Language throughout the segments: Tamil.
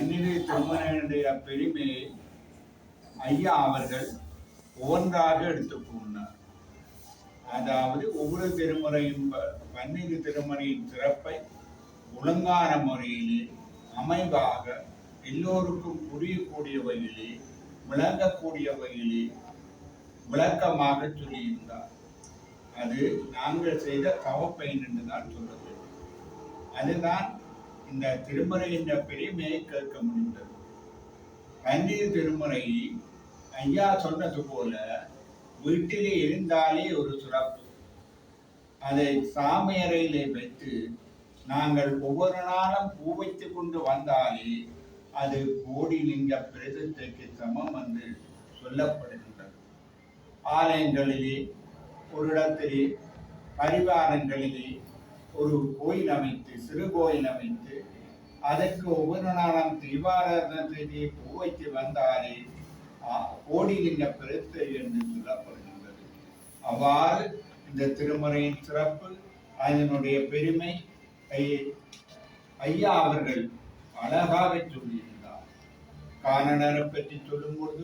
பன்னிரு திருமணனுடைய பெருமையை ஐயா அவர்கள் ஒவ்வொன்றாக எடுத்துக்கொண்டார் அதாவது ஒவ்வொரு திருமுறையும் ப- பன்னிரு திருமுறையின் சிறப்பை ஒழுங்கான முறையிலே அமைவாக எல்லோருக்கும் புரியக்கூடிய வகையிலே விளங்கக்கூடிய வகையிலே விளக்கமாக சொல்லியிருந்தார். அது நாங்கள் செய்த தவப்பயன் என்று தான் சொல்ல வேண்டும். அதுதான் இந்த திருமுறையின் பெருமையை கேட்க முடிந்தது. தண்ணீர் திருமுறை ஐயா சொன்னது போல வீட்டிலே இருந்தாலே ஒரு சிறப்பு அதை சாமியறையிலே வைத்து நாங்கள் ஒவ்வொரு நாளும் பூ வைத்து கொண்டு வந்தாலே அது கோடி லிங்க பிரதிஷ்டைக்கு சமம் என்று சொல்லப்படுகின்றது. ஆலயங்களிலே ஒரு இடத்திலே பரிவாரங்களிலே ஒரு கோயில் அமைத்து சிறு கோயில் அமைத்து அதற்கு ஒவ்வொரு நாளும் தீபாராதனை பூ வைத்து வந்தாலே கோடிலிங்க பெருத்தை என்று சொல்லப்படுகின்றது. அவ்வாறு இந்த திருமறையின் சிறப்பு அதனுடைய பெருமை ஐயா அவர்கள் அழகாக சொல்லியிருந்தார். காரணரை பற்றி சொல்லும்போது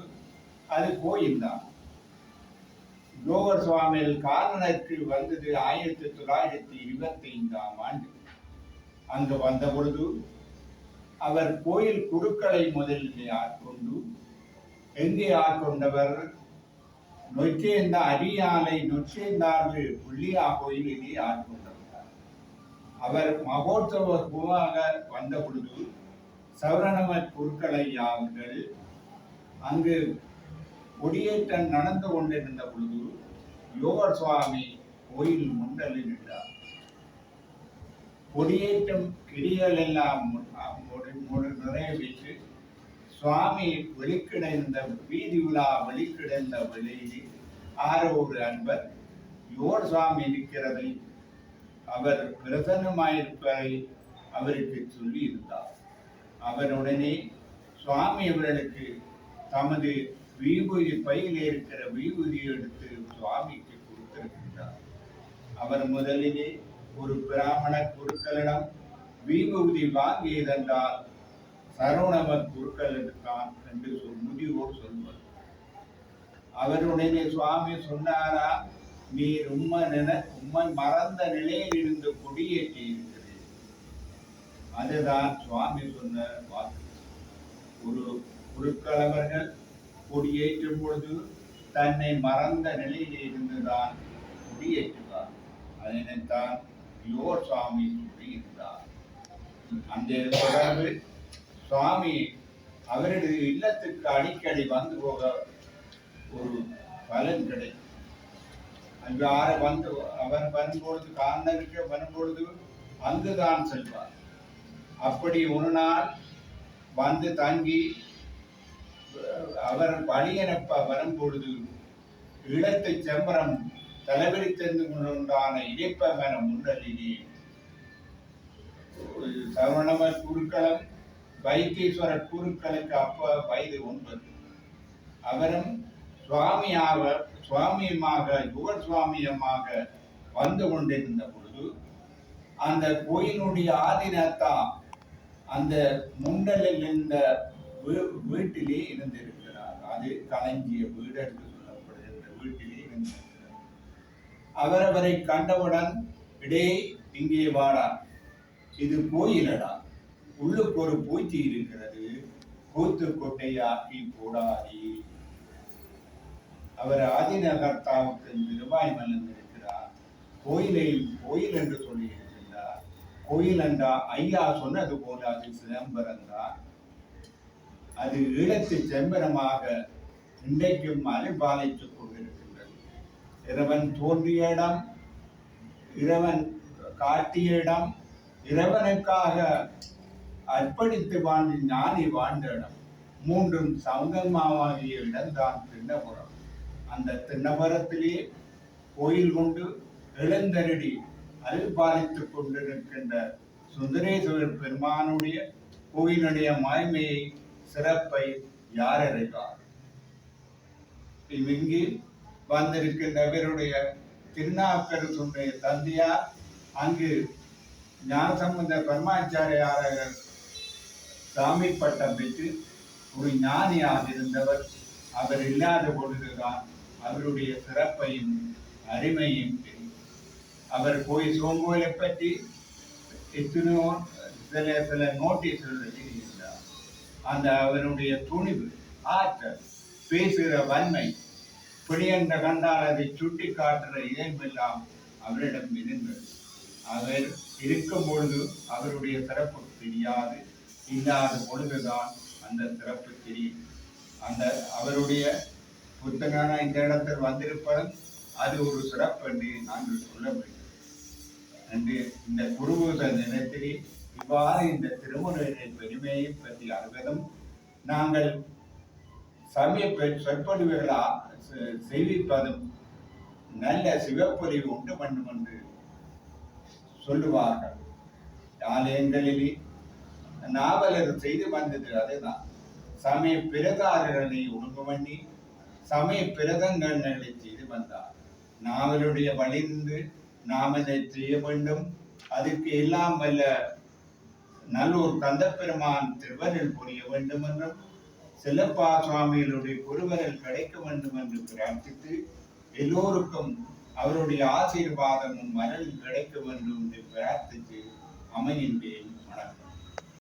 அது கோயில்தான். ஜோகர் சுவாமியில் காரணத்தில் வந்தது ஆயிரத்தி தொள்ளாயிரத்தி இருபத்தி ஐந்தாம் ஆண்டு. அங்கு வந்த பொழுது அவர் கோயில் குருக்களை முதலில் ஆட்கொண்டு எங்கே ஆட்கொண்டவர்? நொச்சேந்த அரியாலை நொச்சேந்தாறு புள்ளியா கோயிலிலே ஆட்கொண்டிருந்தார் அவர் மகோத்சவமாக வந்த பொழுது சௌரணம குருக்களை அவர்கள் அங்கு கொடியேற்றம் நடந்து கொண்டிருந்த பொழுது யோகர் சுவாமி கோயில் முண்டலில் நின்றார். கொடியேற்றம் கிடிகள் எல்லாம் மு- சுவாமி வெளிக்கிடந்த வீதி உலா வெளிக்கிடந்த வெளியில் ஆரோ ஒரு அன்பர். யோர் சுவாமி இருக்கிறதை அவர் பிரசன்னமாயிருப்பதை அவருக்கு சொல்லி இருந்தார் அவர் உடனே சுவாமி அவர்களுக்கு தமது விபூதி பையில் இருக்கிற விபூதி எடுத்து சுவாமிக்கு கொடுத்திருக்கின்றார். அவர் முதலிலே ஒரு பிராமண குருக்களிடம் விபூதி வாங்கியதென்றால் சரவணவ குருக்கள் எடுத்தான் என்று சொல் முடிவோடு சொல்வார் அவருடனே சுவாமி சொன்னாரா? நீர் உம்ம நின உம்மன் மறந்த நிலையில் இருந்து கொடியேற்றி இருக்கிறீர். அதுதான் சுவாமி சொன்ன வாக்கு. ஒரு குருக்களவர்கள் கொடியேற்றும் பொழுது தன்னை மறந்த நிலையில் இருந்துதான் கொடியேற்றுவார். அதனைத்தான் யோர் சுவாமி சொல்லியிருந்தார் அந்த தொடர்பு சுவாமி அவரது இல்லத்துக்கு அடிக்கடி வந்து போக ஒரு பலன் கிடைக்கும். அவ்வாறு வந்து அவர் வரும்பொழுது காரணருக்கு வரும்பொழுது வந்துதான் செல்வார். அப்படி ஒரு நாள் வந்து தங்கி அவர் வழியனுப்ப வரும்பொழுது இளத்து செம்பரம் தலைவரி தந்து கொண்டுண்டான இடிப்பமென முன்னலிலே சரவணவர் குருக்களம் வைத்தீஸ்வர குருக்களுக்கு அப்ப வயது ஒன்பது. அவரும் சுவாமியாக சுவாமியமாக யுவர் சுவாமியமாக வந்து கொண்டிருந்த பொழுது அந்த கோயிலுடைய ஆதினத்தா அந்த முண்டலில் இருந்த வீட்டிலே இருந்திருக்கிறார் அது களஞ்சிய வீடு என்று சொல்லப்படுகின்ற வீட்டிலே இருந்திருக்கிறார் அவரவரை கண்டவுடன் இடே இங்கே வாடா. இது கோயிலடா உள்ளுக்கு ஒரு பூச்சி இருக்கிறது. கூத்து கொட்டையாக்கி போடாதே. அவர் ஆதிநகர்த்தாவுக்கு நிர்வாய் மலர்ந்திருக்கிறார் கோயிலை கோயில் என்று சொல்லியிருக்கிறார் கோயில் என்றா ஐயா சொன்னது போல அது சிதம்பரம் தான். அது ஈழத்து செம்பரமாக இன்றைக்கும் அலைபாலைத்துக் கொண்டிருக்கின்றது. இறைவன் தோன்றிய இடம் இறைவன் காட்டிய இடம் இறைவனுக்காக அர்ப்பணித்து வாழ்ந்து ஞானி வாழ்ந்த இடம். மூன்றும் சங்கமாகிய இடம்தான் திண்ணபுரம் அந்த திண்ணபுரத்திலே கோயில் கொண்டு எழுந்தருடி அல்பாலித்துக் கொண்டிருக்கின்ற சுந்தரேஸ்வரர் பெருமானுடைய கோயிலுடைய மகிமையை சிறப்பை யார் அறிவார் இங்கு வந்திருக்கின்றவருடைய திருநாக்கரசுடைய தந்தையார் அங்கு ஞானசம்பந்த பரமாச்சாரியாரர் சாமி பட்டம் பெற்று ஒரு ஞானியாக இருந்தவர். அவர் இல்லாத பொழுதுதான் அவருடைய சிறப்பையும் அருமையும் தெரியும். அவர் போய் சோங்கோலை பற்றி எத்தனையோ சில சில நோட்டீஸ்கள் எழுதியிருந்தார் அந்த அவருடைய துணிவு ஆற்றல் பேசுகிற வன்மை பிடியென்ற கண்டால் அதை சுட்டி காட்டுற இயல்பெல்லாம் அவரிடம் இருந்தது. அவர் இருக்கும் பொழுது அவருடைய சிறப்பு தெரியாது. இல்லாத பொழுதுதான் அந்த சிறப்பு தெரியும். அந்த அவருடைய புத்தகான இந்த இடத்தில் வந்திருப்பதும் அது ஒரு சிறப்பு என்று நாங்கள் சொல்ல முடியும் என்று இந்த குருபூச தினத்திலே இவ்வாறு இந்த திருமுறையின் பெருமையை பற்றி அறிவதும் நாங்கள் சமய சொற்பொழிவுகளா செ- செய்விப்பதும் நல்ல சிவப்பொழிவு உண்டு பண்ணும் என்று சொல்லுவார்கள். ஆலயங்களிலே நாவலர் செய்து வந்தது அதுதான். சமய பிரகாரர்களை ஒழுங்கு பண்ணி சமய பிரதங்களை செய்து வந்தார். நாவலுடைய வழிந்து நாம் இதை செய்ய வேண்டும். அதுக்கு எல்லாம் வல்ல நல்லூர் கந்தப்பெருமான் திருவரில் புரிய வேண்டும் என்றும் சிலப்பா சுவாமிகளுடைய குருவரில் கிடைக்க வேண்டும் என்று பிரார்த்தித்து எல்லோருக்கும் அவருடைய ஆசீர்வாதமும் மரல் கிடைக்க வேண்டும் என்று பிரார்த்தித்து அமைகின்றேன். வணக்கம்.